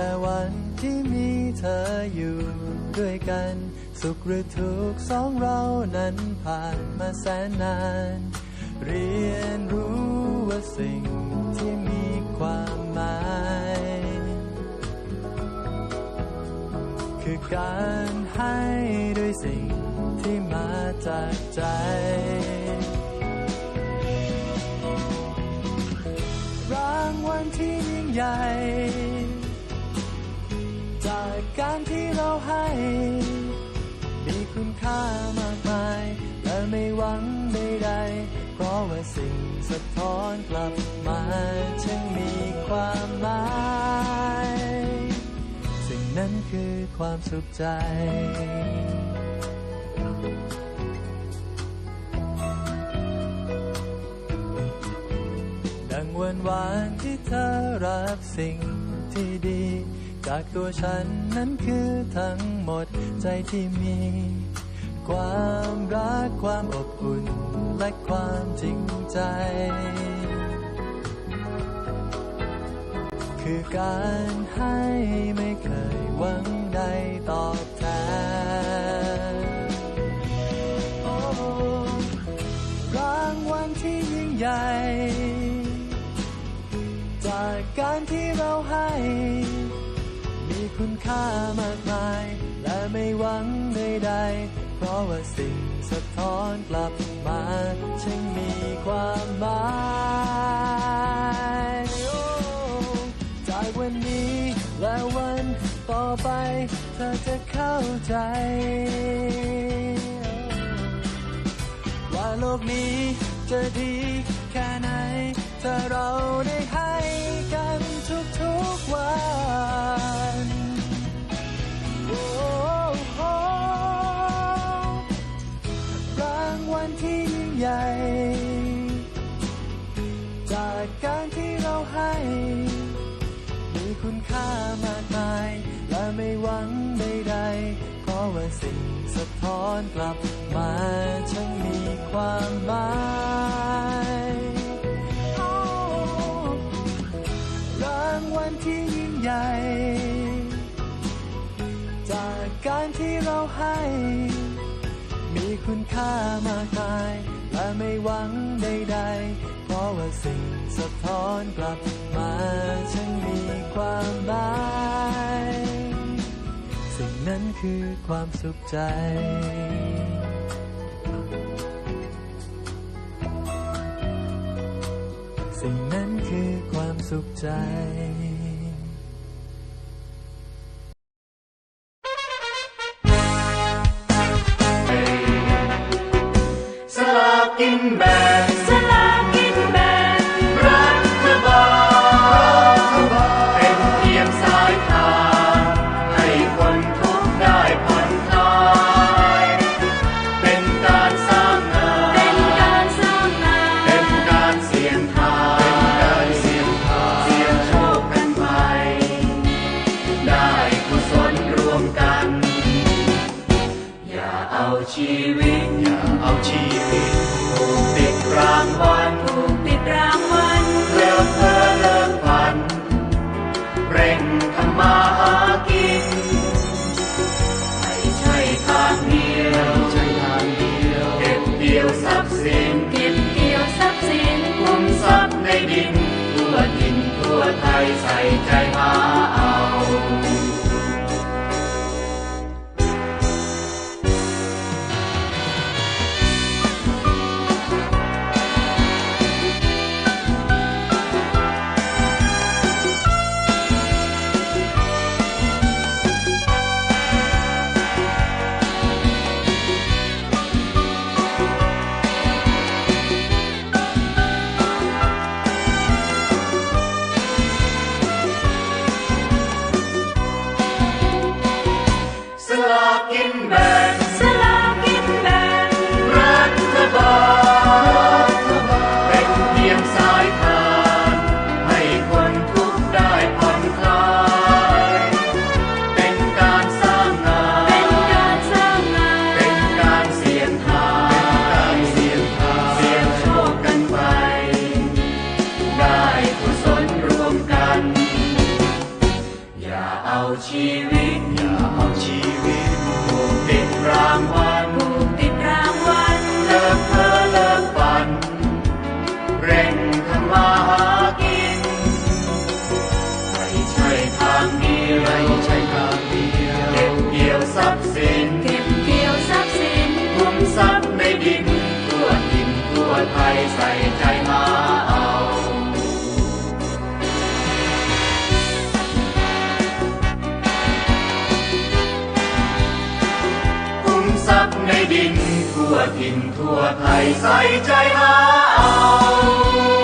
แต่วันที่มีเธออยู่ด้วยกัน สุขหรือทุกข์สองเรานั้นผ่านมาแสนนาน เรียนรู้ว่าสิ่งที่มีความหมาย คือการให้ด้วยสิ่งที่มาจากใจรางวัลที่ยิ่งใหญ่ การที่เราให้ มีคุณค่ามากมาย และไม่หวังใดๆเพราะว่าสิ่งสะท้อนกลับมาช่างมีความหมายสิ่งนั้นคือความสุขใจดังวันวานที่เธอรับสิ่งที่ดี จากตัวฉันนั้นคือทั้งหมดใจที่มี ความรักความอบอุ่นและความจริงใจ คือการให้ไม่เคยหวังใดตอบแทนโอ้รางวัลที่ยิ่งใหญ่ จากการที่เราให้ คุณค่ามากมาย และไม่หวังใดๆเพราะว่าสิ่งสะท้อนกลับมาช่างมีความหมายจากวันนี้และวันต่อไปเธอจะเข้าใจ ว่าโลกนี้จะดีแค่ไหน ถ้าเราได้ให้กันทุกๆวัน อนกลับมาช่างมีความหมายรางวัลที่ยิ่งใหญ่ จากการที่เราให้ มีคุณค่ามากมาย และไม่หวังใดๆ เพราะว่าสิ่งสะท้อนกลับมาช่างมีความหมาย นั้นคือความสุขใจ สิ่งนั้นคือความสุขใจสลากกินแบ่ง ไทยใส่ใจหาอา she ถิ่นทั่วไทยใส่ใจหาเอา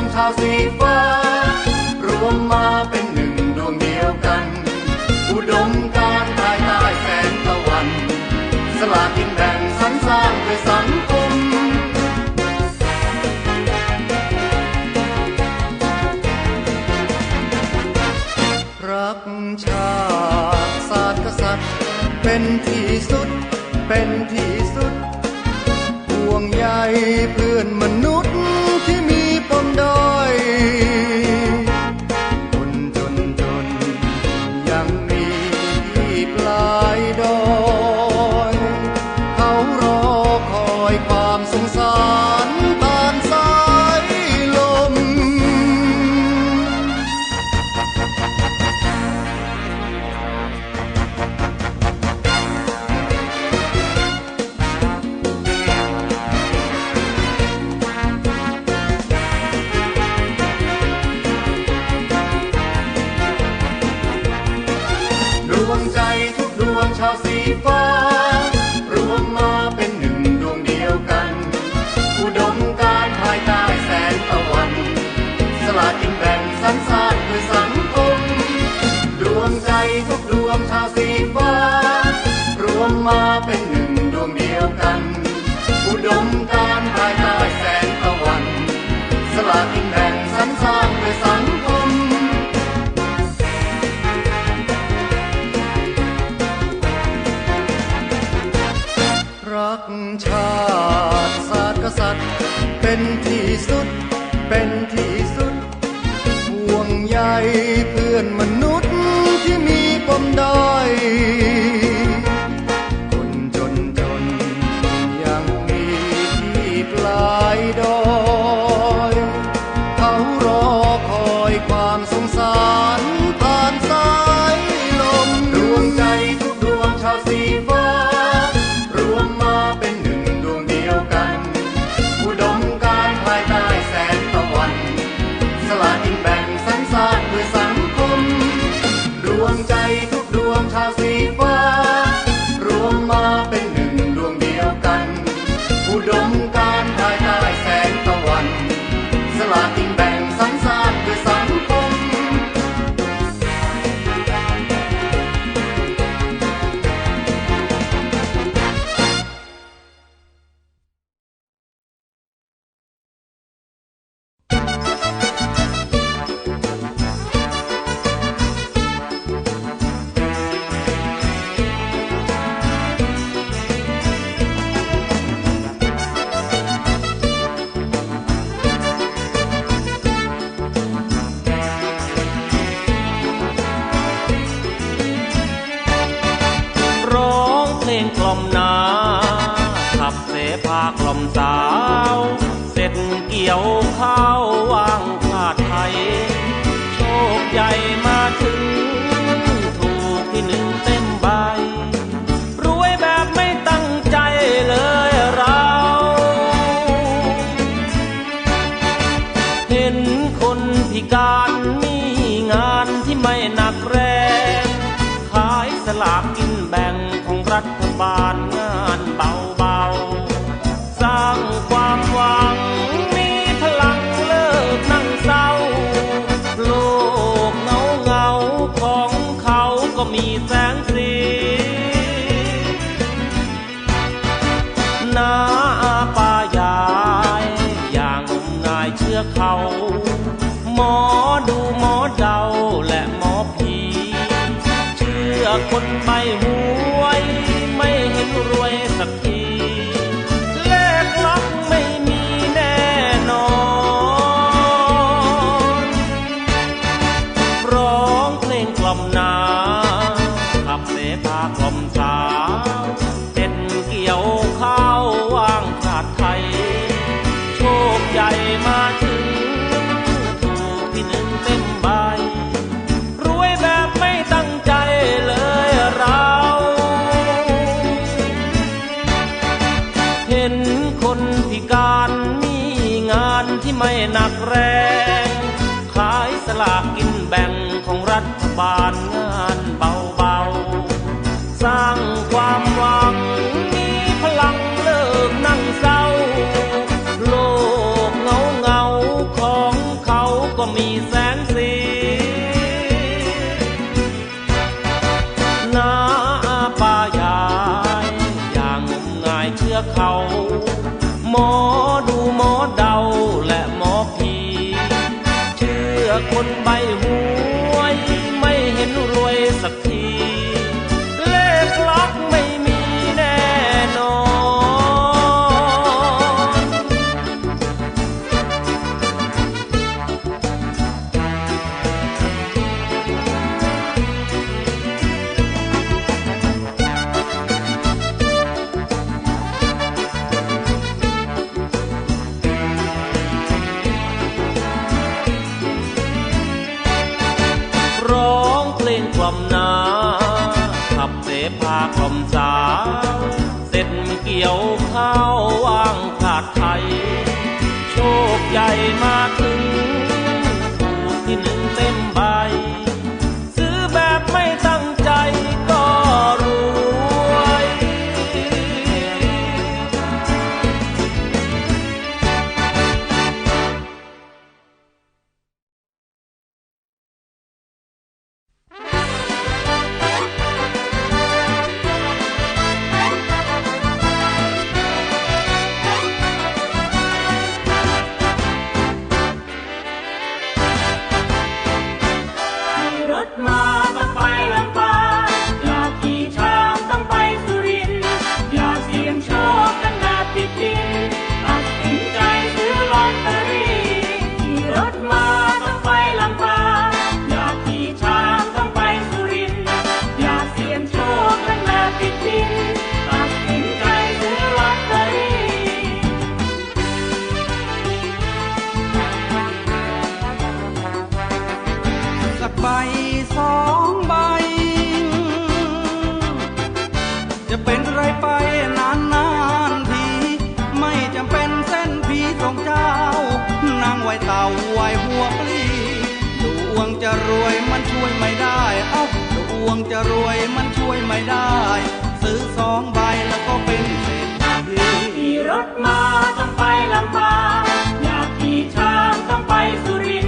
ของชาวสีฟ้า รวมมาเป็นหนึ่งดวงเดียวกัน อุดมการภายใต้แสงตะวัน สลากินแบ่งสรรสร้างด้วยสังคมรักชาติศาสตร์กษัตริย์ เป็นที่สุดเป็นที่ รวมชาวสี กี่ยวข้าววางขาดไทย โชคใหญ่มาถึง ถูกที่หนึ่งเต็มใบ รวยแบบไม่ตั้งใจเลยเรา เห็นคนพิการมีงานที่ไม่หนักแรง ขายสลากกินแบ่งของรัฐบาล หนักแรง ขายสลากกินแบ่งของรัฐบาล สา เสร็จเกี่ยวข้าวว่างขาดไทย โชคใหญ่มาถึง จะรวยมันช่วยไม่ได้ ซื้อสองใบแล้วก็เป็นเศรษฐีขี่รถมาต้องไปลำบากอยากขี่ช้างต้องไปสุรินท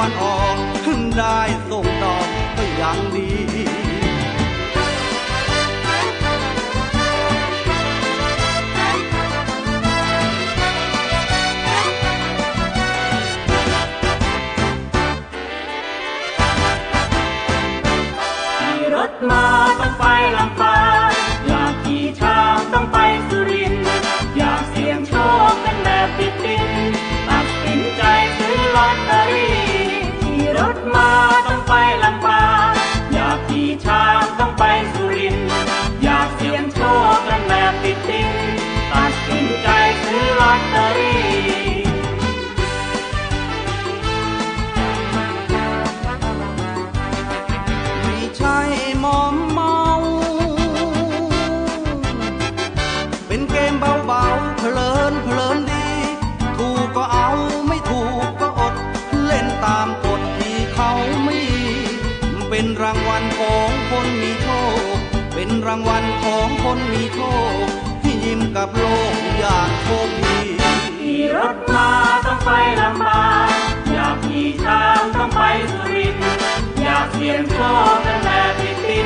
วันออกขึ้นได้ส่งดอกก็ยังดีมา time. คนมีโชคที่ยิ้มกับโลกอย่างโชคดีขี่รถมาต้องไปลำบากอยากขี่ช้างต้องไปสุรินอยากเสี่ยงโชคแต่แม่ติดดิ